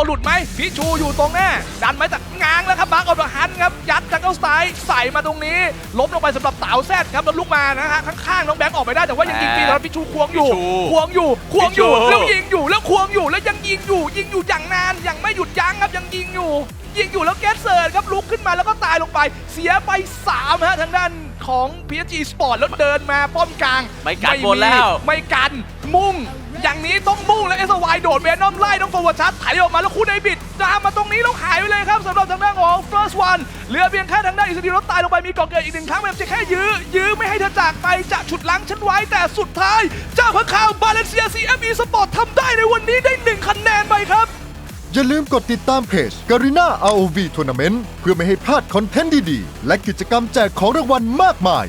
ตัวหลุดไหมพิชูอยู่ตรงหน้า ดันไหมแต่ง้างแล้วครับมาร์กออฟฮันครับ ยัดจังเกิลสไตล์ใส่มาตรงนี้ ล้มลงไปสำหรับเต๋าแซดครับแล้วลุกมานะฮะข้างๆน้องแบงค์ออกไปได้แต่ว่ายังยิงฟรีแล้วพิชูควงอยู่ พิชูควงอยู่ ควงอยู่พิชู แล้วยิงอยู่แล้วควงอยู่แล้วยังยิงอยู่ ยิงอยู่อย่างนานยังไม่หยุดยั้งครับยังยิงอยู่ ยิงอยู่แล้วแกสเซิร์ดครับลุกขึ้นมาแล้วก็ตายลงไป เสียไป3ฮะทางด้านของ PSG Sport แล้วเดินมาป้อมกลางไม่กันบนแล้ว ไม่กันมุ่ง อย่างนี้ โดดเวนอมไล่ต้องโฟร์ชัดไถออกมาแล้วคู่ในบิดตามมาตรงนี้แล้วหายไปเลยครับสำหรับทางด้านของ first one เหลือเพียงแค่ทางด้านอิสติรถตายลงไปมีก่อเกิดอีกหนึ่งครั้งแบบจะแค่ยื้อ ยื้อไม่ให้เธอจากไปจะฉุดล้างฉันไว้แต่สุดท้ายเจ้าพระข่าวบาเลนเซีย CFE Sport ทำได้ในวันนี้ได้หนึ่งคะแนนไปครับ อย่าลืมกดติดตามเพจ Garena ROV Tournament เพื่อไม่ให้พลาดคอนเทนต์ดีๆ และกิจกรรมแจกของรางวัลมากมาย